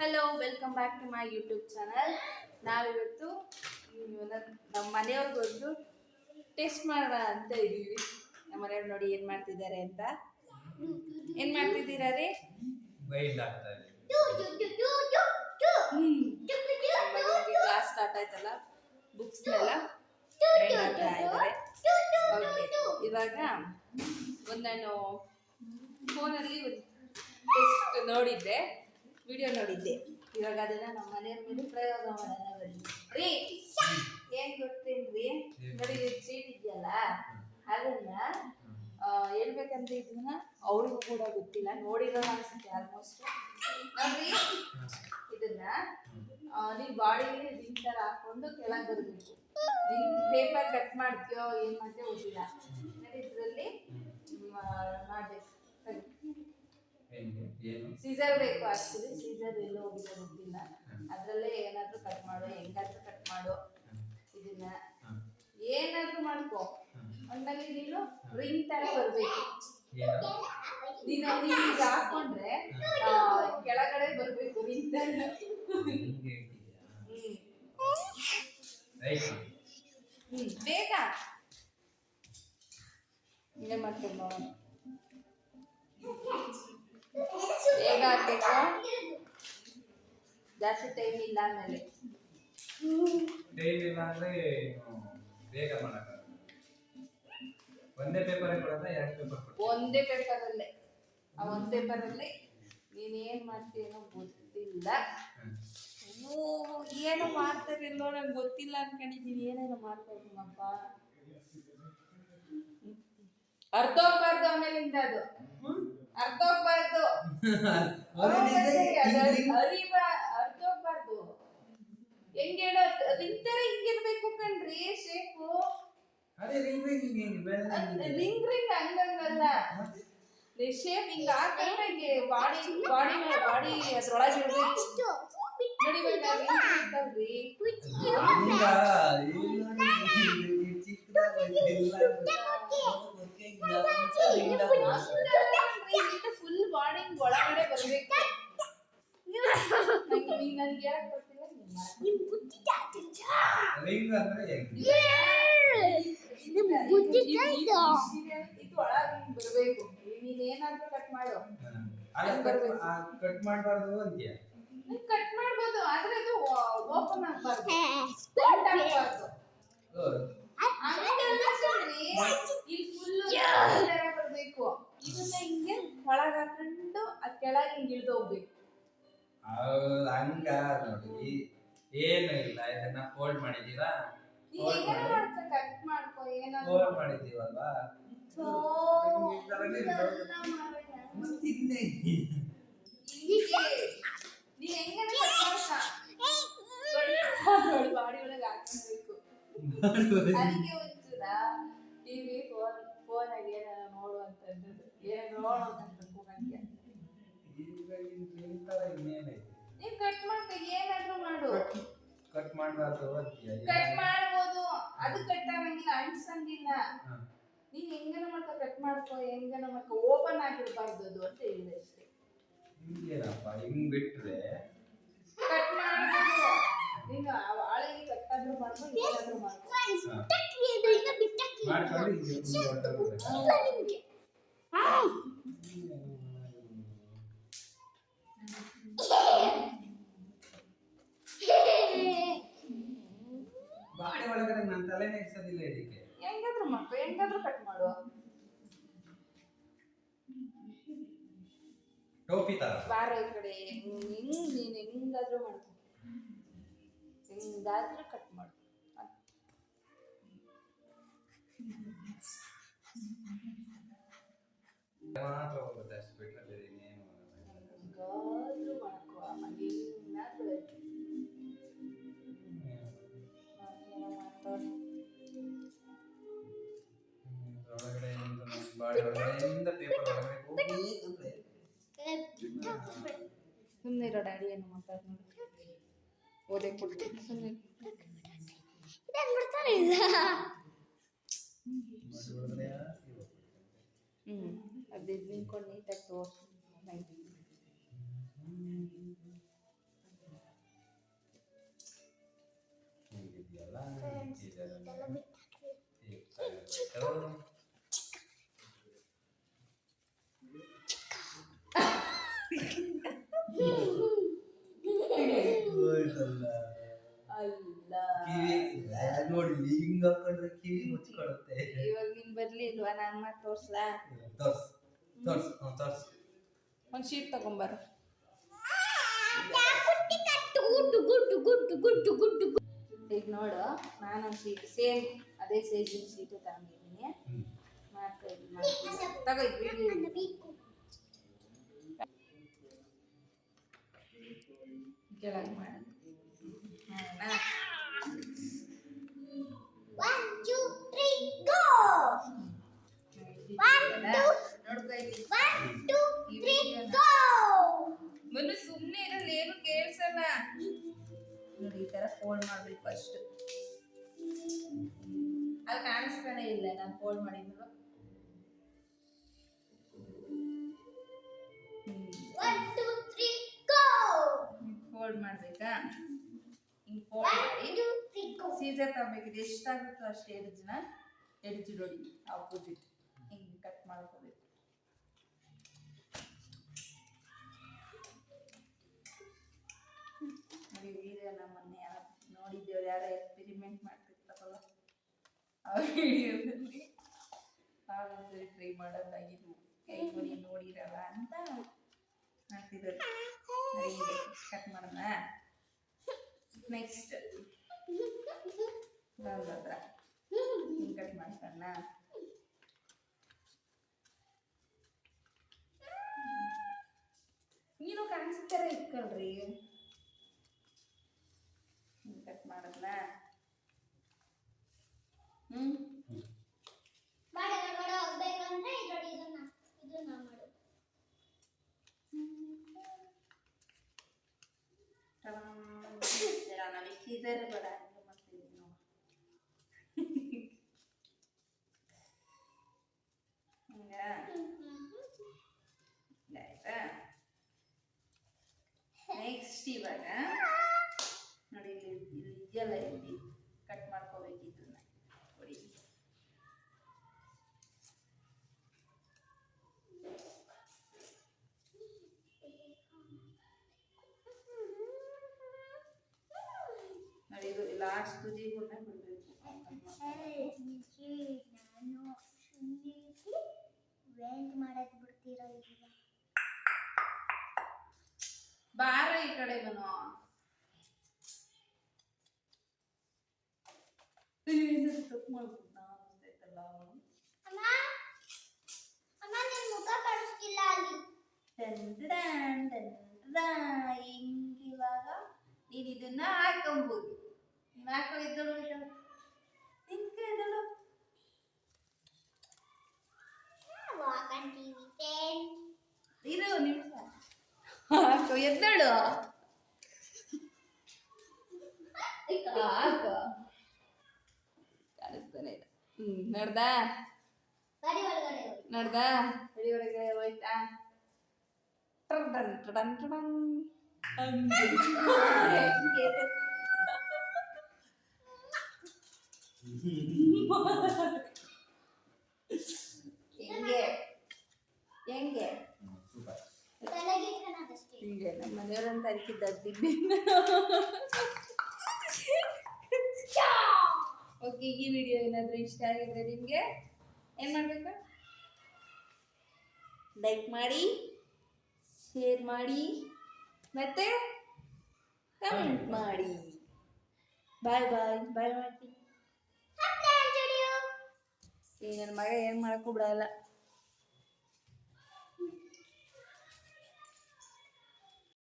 Hello welcome back to my YouTube channel ನಾವಿವತ್ತು ನಮ್ಮ ಮನೆಯವ್ರಿಗೆ ನಮ್ಮ ಮನೆಯವ್ರಿಗೊಂದು ಟೇಸ್ಟ್ ಮಾಡೋಣ ಅಂತ ಇದ್ದೀವಿ. ನಮ್ಮ ಮನೆಯವ್ರು ನೋಡಿ ಏನು ಮಾಡ್ತಿದ್ದಾರೆ ಅಂತ. ಏನು ಮಾಡ್ತಿದ್ದೀರಾ ರೀ ಕ್ಲಾಸ್ ಸ್ಟಾರ್ಟ್ ಆಯ್ತಲ್ಲ? ಬುಕ್ಸ್ನೆಲ್ಲ ಇವಾಗ ಒಂದು ನಾನು ಫೋನಲ್ಲಿ ಒಂದು ಟೆಸ್ಟ್ ನೋಡಿದ್ದೆ. ವಿಡಿಯೋ ನೋಡಿದ್ದೆ. ಇವಾಗ ಅದನ್ನ ನಮ್ಮ ಮನೆಯವ್ರ ಮೇಲೆ ಪ್ರಯೋಗ ಮಾಡೋಣ ಬನ್ನಿ. ರೀ, ಏನ್ ಗೊತ್ತೇನ್ರಿ? ನೋಡಿ ಚೀಟ್ ಇದೆಯಲ್ಲ? ಅದನ್ನ ಹೇಳ್ಬೇಕಂತ ಇದನ್ನ ಅವ್ರಿಗೂ ಕೂಡ ಗೊತ್ತಿಲ್ಲ. ನೋಡಿರೋ ಅನ್ಸುತ್ತೆ ಆಲ್ಮೋಸ್ಟ್ ನೋಡ್ರಿ, ಇದನ್ನ ನೀವು ನೀವ್ ಬಾಡಿಗೆ ರಿಂಗ್ ತರ ಹಾಕೊಂಡು ಕೆಳಗೆ ಬರಬೇಕು. ಪೇಪರ್ ಕಟ್ ಮಾಡ್ತೀಯೋ, ಏನ್ ಮಾಡ್ತೀಯೋ ಗೊತ್ತಿಲ್ಲ ನೋಡಿ ಇದ್ರಲ್ಲಿ ಮಾಡ್ಬೇಕು ಹೆಂಗೆ ಏನು ಸೀಸರ್ ಬೇಕು ಆಕ್ಚುಲಿ ಸೀಸರ್ ಎಲ್ಲೋ ಹೋಗಿದೆ ಗೊತ್ತಿಲ್ಲ ಅದ್ರಲ್ಲೇ ಏನಾದ್ರೂ ಕಟ್ ಮಾಡು ಹೆಂಗಾದ್ರೂ ಕಟ್ ಮಾಡು. ಇದನ್ನ. ಏನಾದ್ರೂ ಮಾಡ್ಕೋ. ಒಂದಲ್ಲಿ ನೀನು ರಿಂಗ್ ತರ ಬರಬೇಕು. ಏನು ನೀನು ನೀನು ಈಗ ಹಾಕೊಂಡ್ರೆ ಕೆಳಗಡೆ ಬರಬೇಕು ರಿಂಗ್ ತರ. ಬೇಗ. ಹಿಂಗೆ ಮಾಡ್ಕೊಂಡು ಜಾಸ್ತಿ ಟೈಮ್ ಇಲ್ಲ ಆಮೇಲೆ ಟೈಮ್ ಇಲ್ಲ ಅಂದ್ರೆ ಬೇಗ ಮಾಡಕ ಒಂದೇ ಪೇಪರ್ ಕೊಡೋದ ಎರಡು ಪೇಪರ್ ಒಂದೇ ಪೇಪರ್ ಅಲ್ಲಿ. ಆ ಒಂದ್ ಪೇಪರಲ್ಲಿ ನೀನ್ ಏನ್ ಮಾಡ್ತೀಯನೋ ಗೊತ್ತಿಲ್ಲ. ಓ ಏನು ಮಾಡ್ತಾರಿಲ್ಲೋ ನಂಗೆ ಗೊತ್ತಿಲ್ಲ ಅನ್ಕೊಂಡಿದ್ದೀನಿ ಏನೇನು ಮಾಡ್ತಾ ಇದ್ದೀನಪ್ಪ ಅರ್ಧ ಹೋಗ್ಬಾರ್ದು ಆಮೇಲಿಂದ ಅದು. ಅರ್ಧ ಹೋಗ್ಬಾರ್ದು. ಅರಿವ ಅರ್ಧ ಹೋಗ್ಬಾರ್ದು. ಹೆಂಗ್ ಹೇಳೋ ನಿಂತರೆ ಹಿಂಗಿರ್ಬೇಕು ಕಣ್ರಿ ಶೇಪು ಅದೇ ರಿಂಗ್ ರಿಂಗ್ ಹಿಂಗೆ ಹಿಂಗೆ ಬೆಳ್ದಂಗೆ ಇದೆ. ರಿಂಗ್ ರಿಂಗ್ ಹಂಗಂಗಲ್ಲ ಶೇಪ್ ಹಿಂಗ ಹಾಕೊಂಡ್ರೆ ಬಾಡಿ ಬಾಡಿ ಬಾಡಿ ಅದ್ರೊಳಗೆ ಇರ್ಬೇಕು. ನೋಡಿ ನಾವ್ ಹಿಂಗ್ ಇರ್ತಲ್ರಿ. ಈಗ ಇಲ್ಲ, ಈ ಚಿಕ್ಕದಾಗಿ ಇಲ್ಲ. ಓಕೆ, ಈಗ ಇಲ್ಲ. ಫುಲ್ ಬಾಡಿ ಒಳಗಡೆ ಬರ್ಬೇಕು ನಂಗೆ ಹಿಂಗ್ ನನ್ಗೆ ಹೇಳಕ್ ಗೊತ್ತಿಲ್ಲ ನೀನ್ ಮಾಡು. ರಿಂಗ್ ಅಂದ್ರೆ ಹೆಂಗೆ ಇದು ಇದು. ಒಳಗೆ ಬರಬೇಕು. ಬರ್ಬೇಕು ನೀನ್ ಏನಾದ್ರೂ ಕಟ್ ಮಾಡು. ಕಟ್ ಮಾಡಬಾರ್ದು ಅಂತೀಯ ಕಟ್ ಮಾಡಬಹುದು ಆದ್ರೆ ಅದು ಓಪನ್ ಆಗ್ಬಾರ್ದು. Tight ಆಗ್ಬಾರ್ದು. ಇಲ್ಲಿ ಫುಲ್ ತರ ಬರ್ಬೇಕು. ಇದನ್ನ ಹಿಂಗೆ ಒಳಗ್ ಹಾಕೊಂಡು ಅದ್ ಕೆಳಗೆ ಹಿಂಗ್ ಇಳ್ದು ಹೋಗ್ಬೇಕು. ಹೌದು ಹಂಗ ನೋಡಿ. ಏನು ಇಲ್ಲ ಇದನ್ನ ಫೋಲ್ಡ್ ಮಾಡಿದೀರಾ ಕಟ್ ಮಾಡ್ಕೊ ಏನಾದ್ರು ಫೋಲ್ಡ್ ಮಾಡಿದೀವಲ್ವಾ ಅದಕ್ಕೆ ಒಂಚೂರ ಟಿವಿ ಫೋನ್ ಫೋನ್ ಆಗಿ ಏನಾರ ನೋಡು ಅಂತಂದ್ರೆ ಏನಾರ ನೋಡೋದಂತ ಕೂಗಂಗೆ ಈ ತರ ಇನ್ನೇನೈತೆ? ನೀನ್ ಕಟ್ ಮಾಡ್ಕ ಏನಾದ್ರೂ ಮಾಡು. ಕಟ್ ಮಾಡಬಾರ್ದು ಕಟ್ ಮಾಡ್ಬೋದು. ಅದು ಕಟ್ ಆಗಂಗಿಲ್ಲ ಅಂಟ್ಸಂಗಿಲ್ಲ ಹಾ. ನೀನ್ ಹೆಂಗನ ಮಾಡ್ಕೊ ಕಟ್ ಮಾಡ್ಕೊ ಹೆಂಗನ ಮಾಡ್ಕೊ ಓಪನ್ ಆಗಿರ್ಬಾರ್ದು ಅದು ಅಂತ ಹೇಳಿದೆ ಅಷ್ಟೇ. ಹಿಂಗೇನಪ್ಪ ಹಿಂಗ್ ಬಿಟ್ರೆ? ಕಟ್ ಮಾಡ್ಬೋದು. ನೀನು ಆಳಿಗೆ ಕಟ್ ಆದ್ರೂ ಮಾಡ್ಕೊ ಏನಾದ್ರೂ ಮಾಡ್ಕೊ ಹಾ. ಮಾಡ್ಕೊಂಡು ಹಿಂಗೆ ಬಾಡಿ ಒಳಗಡೆ ನನ್ನ ತಲೆನೇ ಇಡ್ಸೋದಿಲ್ಲ ಇದಕ್ಕೆ. ಹೆಂಗಾದ್ರೂ ಮಾಡ್ಕೊ ಹೆಂಗಾದ್ರೂ ಕಟ್ ಮಾಡು ಟೋಪಿ ತರ. ಬಾರ ಈ ಕಡೆ. ಹೆಂಗ್ ಹೆಂಗ್ ನೀನ್ ಹೆಂಗಾದ್ರೂ ಮಾಡ್ಕೊ. ಹೆಂಗಾದ್ರೂ ಕಟ್ ಮಾಡು. ಮಾತ್ರ ಹೋಗುತ್ತೆ ಅಷ್ಟು ಬಿಟ್ಟರೆ agraria no matar ¿no? o de cultura de mortalidad de incógnita todo ಅಲ್ಲ. ನೋಡಿ ಹಿಂಗ್ ಹಾಕೊಂಡ್ರೆ ಕಿವಿ ಮುಚ್ಕೊಳುತ್ತೆ ಇವಾಗ ನಿಮ್ ಬರ್ಲಿಲ್ವಾ? ನಾನು ಮತ್ತೆ ತೋರ್ಸ್ಲಾ? ತೋರ್ಸ್ ತೋರ್ಸ್ ಹ್ಮ್, ತೋರ್ಸ್. ಒಂದ್ ಶೀಟ್ ತಗೊಂಬಾರ. ಈಗ ನೋಡು ನಾನು ಸೀಟ್ ಸೇಮ್ ಅದೇ ಸೈಜಿನ ಶೀಟ್ ತಗೊಂಡಿದ್ದೀನಿ. ತಗೋ ಕೆಳಗೆ ಮಾಡು ಮಾಡೋಣ? ನೋಡ್ಕೊ ಇಲ್ಲಿ. ಈ ವಿಡಿಯೋನ. ಮನು ಸುಮ್ಮನೆ ಇರಲ್ಲ ಏನು ಕೇಳಿಸಲ್ಲ ನೋಡಿ ಈ ತರ ಫೋಲ್ಡ್ ಮಾಡ್ಬೇಕು ಫಸ್ಟ್ ಅಲ್ಲಿ ಕಾಣಿಸ್ತಾನೆ ಇಲ್ಲ ನಾನು ಫೋಲ್ಡ್ ಮಾಡಿದ್ರು ಫೋಲ್ಡ್ ಮಾಡ್ಬೇಕಾ ಹಿಂಗ್ ಫೋಲ್ಡ್ ಮಾಡಿ ಸೀಸರ್ ತಗೋಬೇಕಿದೆ. ಎಷ್ಟಾಗುತ್ತೋ ಅಷ್ಟು ಜನ ಎಡ್ಜ್ ನೋಡಿ. ಆಪೋಸಿಟ್ ಕಟ್ ಮಾಡ್ಕೋಬೇಕು. ವಿಡಿಯೋನ ಮೊನ್ನೆ ಯಾರು ನೋಡಿದ್ದೇವ್ರು ಯಾರು ಎಕ್ಸ್ಪೆರಿಮೆಂಟ್ ಮಾಡ್ತಿರ್ತಾರಲ್ಲ ಆ ವಿಡಿಯೋದಲ್ಲಿ ಆಗೊಂದ್ಸರಿ ಟ್ರೈ ಮಾಡೋದಾಗಿದ್ದು. ಕೈ ಕೊಡಿ ನೋಡಿರಲ್ಲ ಅಂತ ಮಾಡ್ತಿದ್ರು ಕಟ್ ಮಾಡೋಣ. ನೆಕ್ಸ್ಟ್ ಹತ್ರ ಕಟ್ ಮಾಡ್ತಾನ ನೀನು ಕಾಣಿಸ್ತಾರ ಇಟ್ಕೊಳ್ರಿ ಹಿಂಗೆ ಕಟ್ ಮಾಡಲ್ಲ ಹ್ಮ್ ನನಗೆ ಸೀಸರ್ ಬೇಡ ಹಂಗೆ ಮಾಡ್ತೀನಿ ನಾವು ಹಿಂಗ? ಆಯ್ತಾ? ನೆಕ್ಸ್ಟ್ ಇವಾಗ ನೋಡಿ ಇಲ್ಲಿ ಇಲ್ಲಿ ಇದೆಯಲ್ಲ ಇಲ್ಲಿ ಕಟ್ ಮಾಡ್ಕೋಬೇಕು ಇದನ್ನ ಕೊಡಿ ನೋಡಿ ಇದು ಲಾಸ್ಟ್ ತುದಿ ಕೂಡ ಬಿಡಬೇಕು ಮಾಡಕ್ ಬಿಡ್ತೀರಾ ಈಗ ಬಾರ ಈ ಕಡೆ ಬನು ತಪ್ಪು ಮಾಡ್ಬಿಟ್ಟ ನಿನ್. ಹಿಂಗಿವಾಗ ನೀನು ಇದನ್ನ ಹಾಕೊಂಬೋದು ಹ್ಮ್ ನಡ್ದ? ನಡ್ದ? ಒಳಗೆ ಹೋಯ್ತಾ? ಟಡನ್ ಟಡನ್ ಟಡನ್ ಹಂಗೆ. ಹೆಂಗೆ? ಹೆಂಗೆ ನಮ್ಮ ಮನೆಯವ್ರಂತ ಅನ್ಕಿದ್ದಿದ್ದೆ ಓಕೆ ಈ ವಿಡಿಯೋ ಏನಾದರೂ ಇಷ್ಟ ಆಗಿದ್ರೆ ನಿಮಗೆ? ಏನು ಮಾಡಬೇಕು? ಲೈಕ್ ಮಾಡಿ ಶೇರ್ ಮಾಡಿ ಮತ್ತೆ ಕಮೆಂಟ್ ಮಾಡಿ. ಬಾಯ್ ಬಾಯ್ ಬಾಯ್ ಮಾಡ್ತೀನಿ ಈಗ ನನ್ನ ಮಗ ಏನು ಮಾಡೋಕ್ಕೂ ಬಿಡಲ್ಲ.